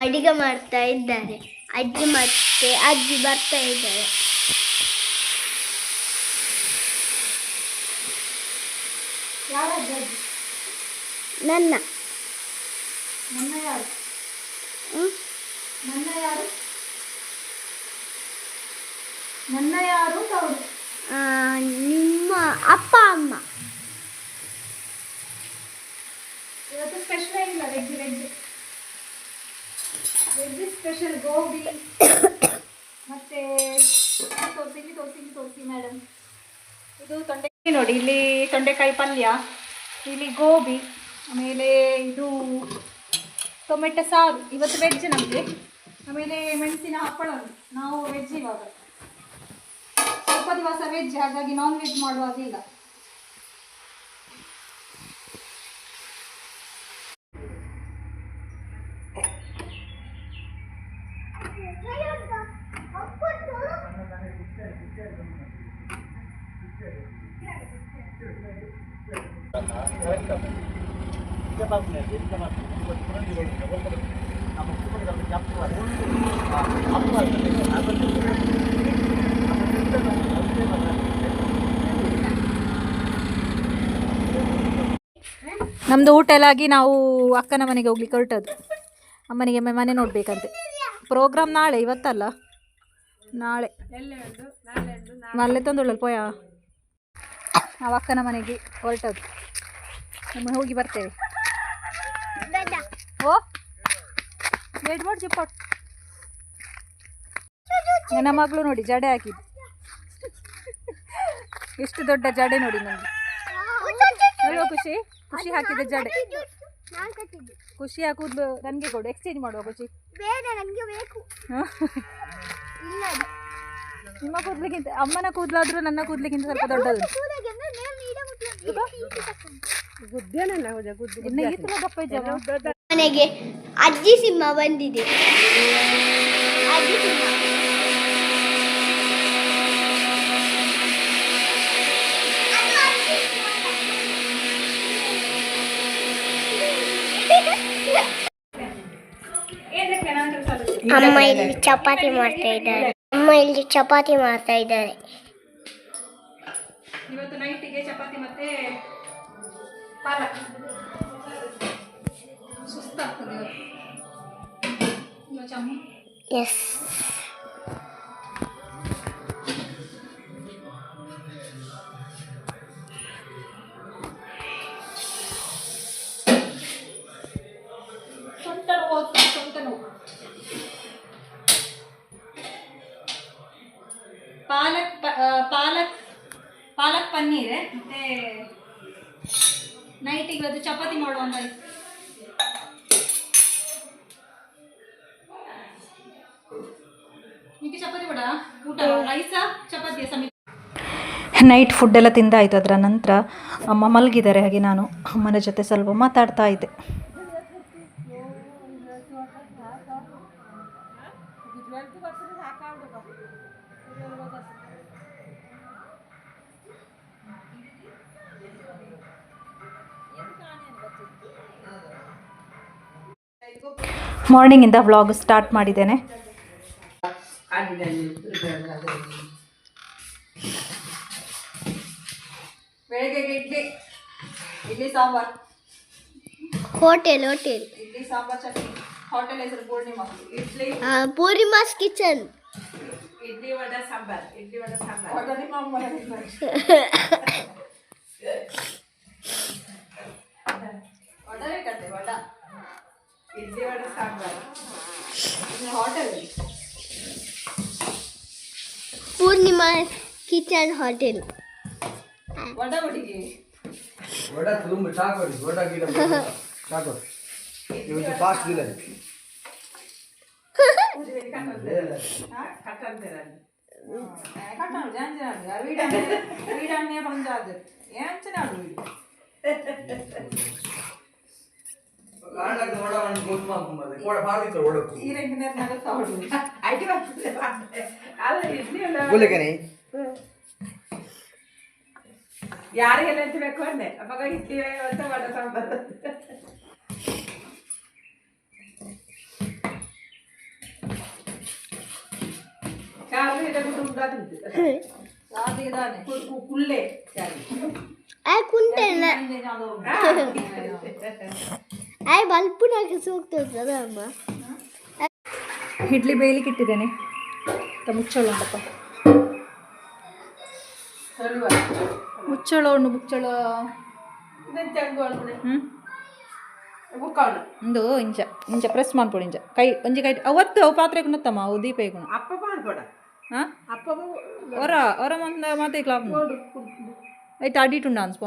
ಅಡಿಗೆ ಮಾಡ್ತಾ ಇದ್ದಾರೆ. ಅಜ್ಜಿ ಮತ್ತೆ ಅಜ್ಜಿ ಬರ್ತಾ ಇದ್ದಾರೆ. ನನ್ನ. ನನ್ನ ಯಾರು? ನಿಮ್ಮ ಅಪ್ಪ ಅಮ್ಮ ಇವತ್ತು ಸ್ಪೆಷಲ್ ಏನಿಲ್ಲ veg veg veg special gobi ಮತ್ತೆ ತೋರಿಸಿ ತೋರಿಸಿ ತೋರಿಸಿ ಮೇಡಮ್ ಇದು ತೊಂಡೆಕಾಯಿ ನೋಡಿ, ಇಲ್ಲಿ ತೊಂಡೆಕಾಯಿ ಪಲ್ಯ, ಇಲ್ಲಿ ಗೋಬಿ, ಆಮೇಲೆ ಇದು ಟೊಮೆಟೊ ಸಾರು. ಇವತ್ತು ವೆಜ್ ನಮಗೆ. ಆಮೇಲೆ ಮೆಣಸಿನ ಹಪ್ಪಳ ನಾವು ವೆಜ್ ಇವಾಗ. ಸ್ವಲ್ಪ ದಿವಸ ವೆಜ್ ಹಾಗಾಗಿ ನಾನ್ ವೆಜ್ ಮಾಡುವಾಗಿಲ್ಲ ನಮ್ಮದು ಊಟ ಎಲ್ಲ ಆಗಿ ನಾವು ಅಕ್ಕನ ಮನೆಗೆ ಹೋಗ್ಲಿಕ್ಕೆ ಹೊರಟದ್ದು. ಅಮ್ಮನಿಗೆ ಮನೆ ನೋಡ್ಬೇಕಂತೆ. ಪ್ರೋಗ್ರಾಮ್ ನಾಳೆ, ಇವತ್ತಲ್ಲ? ನಾಳೆ. ನಾಳೆ ತಂದುಳ್ಳಲ್ ಪೋಯ ನಾವು ಅಕ್ಕನ ಮನೆಗೆ ಹೊರಟದ್ದು. ಒಮ್ಮೆ ಹೋಗಿ ಬರ್ತೇವೆ. ಓ ವೇಟ್ ಮಾಡಿ ಜಿಪ್ಪಟ್ ನನ್ನ ಮಗಳು ನೋಡಿ ಜಡೆ ಹಾಕಿದ್ದು. ಎಷ್ಟು ದೊಡ್ಡ ಜಡೆ ನೋಡಿ ನನಗೆ ಅಲ್ವಾ ಖುಷಿ. ಖುಷಿ ಹಾಕಿದ ಜಡೆ. ಖುಷಿ ಹಾಕುದು ನನಗೆ ಕೊಡು. ಎಕ್ಸ್ಚೇಂಜ್ ಮಾಡುವ ಖುಷಿ. ನಿಮ್ಮ ಕೂದಲಿಗಿಂತ ಅಮ್ಮನ ಕೂದಲಾದ್ರೂ ನನ್ನ ಕೂದಲಿಗಿಂತ ಸ್ವಲ್ಪ ದೊಡ್ಡದು. ಮನೆಗೆ ಅಜ್ಜಿ ಸಿಂಹ ಬಂದಿದೆ. ಅಜ್ಜಿ ಸಿಂಹ. ಅಮ್ಮ ಇಲ್ಲಿ ಚಪಾತಿ ಮಾಡ್ತಾ ಇದ್ದಾರೆ. ಅಮ್ಮ ಇಲ್ಲಿ ಚಪಾತಿ ಮಾಡ್ತಾ ಇದ್ದಾರೆ. ಇವತ್ತು ನೈಟಿಗೆ ಚಪಾತಿ ಮತ್ತೆ ಪಾಲಕ್ ಸುಸ್ತಾಗ್ತದೆ ಇವತ್ತು. ಇವಾಗ ಚಮ್ಮ ಎಸ್ ಸೊಂಟ ನೋವು ಆಗ್ತದೆ, ಸೊಂಟ ನೋವು ಪಾಲಕ್ ಪ- ಆ, ಪಾಲಕ್ ಪಾಲಕ್ ಪನ್ನೀರ್ ಮತ್ತೆ ನೈಟಿಗೆ ಇವತ್ತು ಚಪಾತಿ ಮಾಡುವಂತ ಚಪಾತಿ ಬೇಡ? ಊಟ, ರೈಸಾ ಸಮೇತ. ನೈಟ್ ಫುಡ್ ಎಲ್ಲ ತಿಂದಾಯಿತು. ಅದರ ನಂತರ ಅಮ್ಮ ಮಲಗಿದ್ದಾರೆ. ಹಾಗೆ ನಾನು ಅಮ್ಮನ ಜೊತೆ ಸ್ವಲ್ಪ ಮಾತಾಡ್ತಾ ಇದ್ದೆ. ಮಾರ್ನಿಂಗಿಂದ ವ್ಲಾಗ್ ಸ್ಟಾರ್ಟ್ ಮಾಡಿದ್ದೇನೆ. ಬೆಳಗ್ಗೆಗೆ idli idli sambar. Hotel hotel. Idli sambar chutney. Hotel ಹೆಸರು ಪೂರ್ಣಿಮಾ. ಇಡ್ಲಿ. ಪೂರ್ಣಿಮಾಸ್ ಕಿಚನ್. ಇಡ್ಲಿ ವಡ ಸಾಂಬಾರ್. ಇಡ್ಲಿ ವಡ ಸಾಂಬಾರ್. ವಡ ಇಡ್ಲಿ ವಡ ಸಾಂಬಾರ್ ಇನ್ನು hotel Poornima kitchen hotel vada ಒಟ್ಟಿಗೆ ವಡ ತುಂಬ ಸಾಕು ವಡ ಗಿಡ ಸಾಕು ಇವತ್ತು ಫಾಸ್ಟ್ ಇಲ್ಲ ಕಟ್ಟಂತಾರೆ ಕಟ್ಟಣ ಜಾಂಜನ ವೀಡಾಣೆ ವೀಡಾಣೆ ಬಂದಾದ ಏಂಚನೆ ಆಡು ಗುಲಗಣಿ ಯಾರಿಗೆಲ್ಲ ಬೇಕು ಅಂದೆ ಅವಾಗ ಇಡ್ಲಿ ಅಂತ ಮಾಡೋ ಸಾಂಬಾರು ಚಾರ್ಜ್ ಇದೆ ಕುಟುಂಬದ ಚಾರ್ಜ್ ಇದಾನೆ ಕುಳ್ಳೆ ಚಾರ್ಜ್ ಕುಂಟೆ ಐ ಬಲ್ಪು ಹಾಕಿಸಿ ಹೋಗ್ತಾ ಅಮ್ಮ. ಇಡ್ಲಿ ಬೇಯಲಿಕ್ಕೆ ಇಟ್ಟಿದ್ದೇನೆ. ಮುಚ್ಚಳು ಉಂಟಪ್ಪ ಮುಚ್ಚಳ ಉಂಡು ಮುಚ್ಚೋಳ. ಇಂದು ಇಂಚ ಇಂಚ ಪ್ರೆಸ್ ಮಾಡ್ಬೋದು ಇಂಚ ಕೈ ಒಂಜಿ ಕೈ ಅವತ್ತು ಪಾತ್ರೆ ಕುಣತ್ತಮ್ಮ ಅವು ದೀಪ ಗುಣ ಅಪ್ಪ ಮಾಡ್ಬೋಡ. ಹಾಂ? ಅಪ್ಪ ಹೊರ ಹೊರ ಮಂದ ಮಾತೇ ಕ್ಲಾಪ್ ಆಯ್ತು ಅಡಿಟುಂಡ ಅನ್ಸ್ಪೋ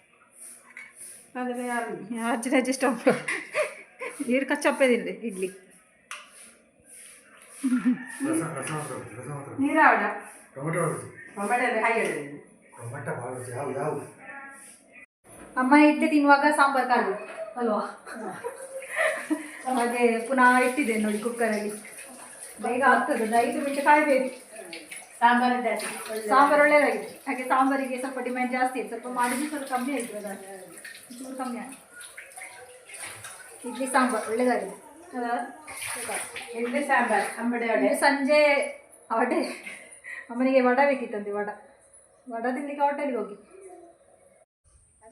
ಯಾರು ಅಜ್ಜಿ ಅಡ್ಜಸ್ಟ್ ಆಗ್ಬಿಡು ನೀರು ಕಚ್ಚಪ್ಪೇದಿಲ್ಲ ಇಡ್ಲಿ ನೀರಾವಡ ಅಮ್ಮ ಇಡ್ಲಿ ತಿನ್ನುವಾಗ ಸಾಂಬಾರು ಕಾಳು ಅಲ್ವಾ? ಹಾಗೆ ಪುನಃ ಇಟ್ಟಿದೆ ನೋಡಿ ಕುಕ್ಕರಲ್ಲಿ ಬೇಗ ಆಗ್ತದೆ ಒಂದು ಐದು ನಿಮಿಷ ಕಾಯಬೇಕು. ಸಾಂಬಾರು ಸಾಂಬಾರ್ ಒಳ್ಳೆಯದಾಗಿದೆ ಹಾಗೆ ಸಾಂಬಾರಿಗೆ ಸ್ವಲ್ಪ ಡಿಮ್ಯಾಂಡ್ ಜಾಸ್ತಿ ಇದೆ ಸ್ವಲ್ಪ ಮಾಡಿದ್ರೆ ಸ್ವಲ್ಪ ಕಮ್ಮಿ ಆಯ್ತು ಅದ ಚೂರು ಕಮ್ಮಿ ಆಯ್ತು ಇಡ್ಲಿ ಸಾಂಬಾರು ಒಳ್ಳೆಯದಾಗಿದೆ ಇಡ್ಲಿ ಸಾಂಬಾರು ಅಂಬಡೆ ವಡೆ ಇದು ಸಂಜೆ ವಡೆ ಅಮ್ಮನಿಗೆ ವಡ ಬೇಕಿತ್ತಂತೆ ವಡ ವಡ ತಿನ್ಲಿಕ್ಕೆ ಹೋಟೆಲ್ಗೆ ಹೋಗಿ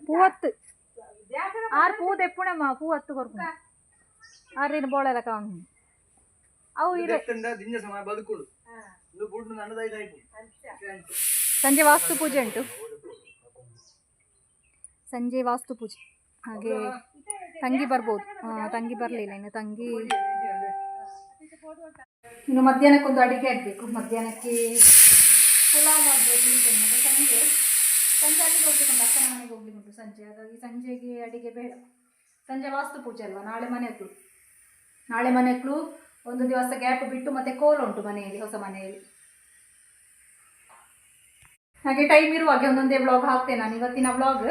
ಪೂವತ್ತು ಆರು ಪೂ ತೆಪ್ಪುಣಮ್ಮ ಪೂವತ್ತು ಕೊರ್ಪು ಆರೇನು ಬೋಳೆಲ್ಲ ಕಾಣು ಅವು ಇರೆ ದಿಂಜ ಸಮಯ ಬದುಕುಳು ಇದು ಬುಡ್ಡು ನನ್ನದೈದಾಯ್ತು ಸಂಜೆ ವಾಸ್ತು ಪೂಜೆ ಉಂಟು ಸಂಜೆ ವಾಸ್ತು ಪೂಜೆ. ಹಾಗೆ ತಂಗಿ ಬರ್ಬೋದು. ತಂಗಿ ಬರಲಿಲ್ಲ ಇನ್ನು. ತಂಗಿ ಇನ್ನು ಮಧ್ಯಾಹ್ನಕ್ಕೊಂದು ಅಡಿಗೆ ಆಗಬೇಕು ಮಧ್ಯಾಹ್ನಕ್ಕೆ ಪುಲಾವ್ ಮಾಡಬೇಕು ಮತ್ತೆ ಸಂಜೆ ಸಂಜೆ ಅಲ್ಲಿಗೆ ಹೋಗ್ಲಿಕ್ಕುಂಟು ಅಕ್ಕನ ಮನೆಗೆ ಹೋಗ್ಲಿಕ್ಕುಂಟು ಸಂಜೆ. ಹಾಗಾಗಿ ಸಂಜೆಗೆ ಅಡಿಗೆ ಬೇಡ. ಸಂಜೆ ವಾಸ್ತು ಪೂಜೆ ಅಲ್ವಾ? ನಾಳೆ ಮನೆ ಹಕ್ಳು ನಾಳೆ ಮನೆ ಹಕ್ಳು ಒಂದು ದಿವಸ ಗ್ಯಾಪ್ ಬಿಟ್ಟು ಮತ್ತೆ ಕೋಲ್ ಉಂಟು ಮನೆಯಲ್ಲಿ ಹೊಸ ಮನೆಯಲ್ಲಿ. ಹಾಗೆ ಟೈಮ್ ಇರುವಾಗ ಒಂದೊಂದೇ ಬ್ಲಾಗ್ ಹಾಕ್ತೇನೆ ನಾನು ಇವತ್ತಿನ ವ್ಲಾಗ್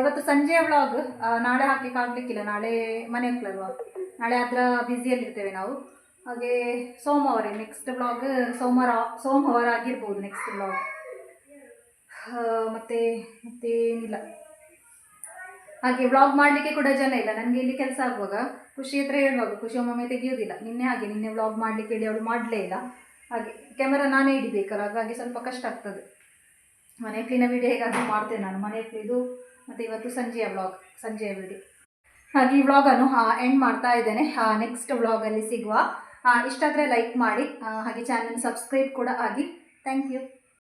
ಇವತ್ತು ಸಂಜೆಯ ವ್ಲಾಗ್ ನಾಳೆ ಹಾಕ್ಲಿಕ್ಕೆ ಆಗ್ಲಿಕ್ಕಿಲ್ಲ. ನಾಳೆ ಮನೆ ಹಕ್ಲಲ್ವಾ ನಾಳೆ ಅದರ ಬ್ಯುಸಿಯಲ್ಲಿರ್ತೇವೆ ನಾವು. ಹಾಗೆ ಸೋಮವಾರ ನೆಕ್ಸ್ಟ್ ವ್ಲಾಗ್ ಸೋಮವಾರ ಸೋಮವಾರ ಆಗಿರ್ಬೋದು ನೆಕ್ಸ್ಟ್ ವ್ಲಾಗ್ ಮತ್ತೆ ಮತ್ತೆ ಏನಿಲ್ಲ. ಹಾಗೆ ವ್ಲಾಗ್ ಮಾಡಲಿಕ್ಕೆ ಕೂಡ ಜನ ಇಲ್ಲ. ನನಗೆ ಇಲ್ಲಿ ಕೆಲಸ ಆಗುವಾಗ ಖುಷಿ ಹತ್ರ ಹೇಳುವಾಗ, ಖುಷಿ ಒಮ್ಮೊಮ್ಮೆ ತೆಗೆಯೋದಿಲ್ಲ. ನಿನ್ನೆ ಹಾಗೆ, ನಿನ್ನೆ ವ್ಲಾಗ್ ಮಾಡಲಿಕ್ಕೆ ಹೇಳಿ ಅವಳು ಮಾಡಲೇ ಇಲ್ಲ. ಹಾಗೆ ಕ್ಯಾಮರಾ ನಾನೇ ಹಿಡಿಬೇಕಲ್ಲ ಹಾಗಾಗಿ ಸ್ವಲ್ಪ ಕಷ್ಟ ಆಗ್ತದೆ. ಮನೆ ಕ್ಲೀನ ವೀಡಿಯೋ ಹೇಗಾದರೂ ಮಾಡ್ತೇನೆ ನಾನು. ಮನೆ ಇದು ಮತ್ತು ಇವತ್ತು ಸಂಜೆಯ ವ್ಲಾಗ್ ಸಂಜೆಯ ವಿಡಿಯೋ ಹಾಗೆ ಈ ವ್ಲಾಗನ್ನು ಎಂಡ್ ಮಾಡ್ತಾ ಇದ್ದೇನೆ. ನೆಕ್ಸ್ಟ್ ವ್ಲಾಗಲ್ಲಿ ಸಿಗುವ. ಇಷ್ಟ ಆದರೆ ಲೈಕ್ ಮಾಡಿ. ಹಾಗೆ ಚಾನಲ್ ಸಬ್ಸ್ಕ್ರೈಬ್ ಕೂಡ ಆಗಿ. Thank you